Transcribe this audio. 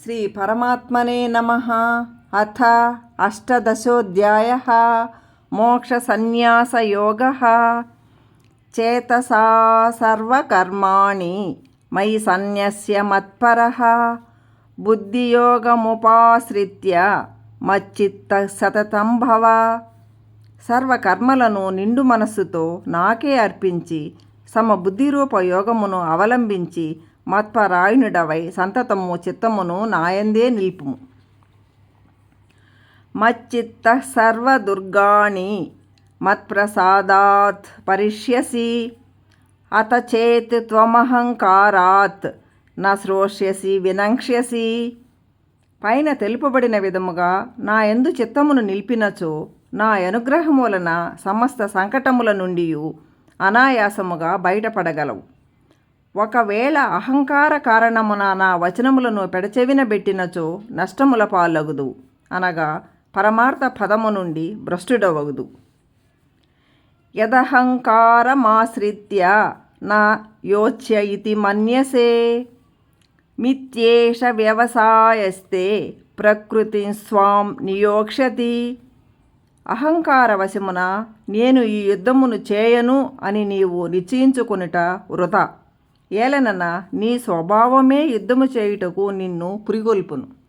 శ్రీ పరమాత్మనే నమ అథ అష్టదశోధ్యాయ మోక్షసన్యాసయోగ చేతసా సర్వకర్మాణి మయి సన్యస్య మత్పర బుద్ధియోగముపాశ్రిత్య మచ్చిత్త సతతం భవ సర్వకర్మలను నిండు మనస్సుతో నాకే అర్పించి సమబుద్ధిరూప యోగమును అవలంబించి మత్పరాయణుడవై సంతతము చిత్తమును నాయందే నిలుపుము. మచ్చిత్త సర్వదుర్గాణి మత్ప్రసాదాత్ పరిష్యసి. అతచేత్ త్వమహంకారాత్ న శ్రోష్యసి వినంక్ష్యసి. పైన తెలుపబడిన విధముగా నా ఎందు చిత్తమును నిలిపినచో నా అనుగ్రహము వలన సమస్త సంకటముల నుండి అనాయాసముగా బయటపడగలవు. ఒకవేళ అహంకార కారణమున నా వచనములను పెడచెవిన పెట్టినచో నష్టముల పాలగుదు. అనగా పరమార్థ పదము నుండి భ్రష్టుడవగుదు. యదహంకారమాశ్రిత్య నా యోచ్య ఇతి మన్యసే. మిత్యేష వ్యవసాయస్తే ప్రకృతి స్వాం నియోక్షతి అహంకారవశమున నేను ఈ యుద్ధమును చేయను అని నీవు నిశ్చయించుకొనుట వృధా. ఏలనన నీ స్వభావమే యుద్ధము చేయుటకు నిన్ను పురిగొల్పును.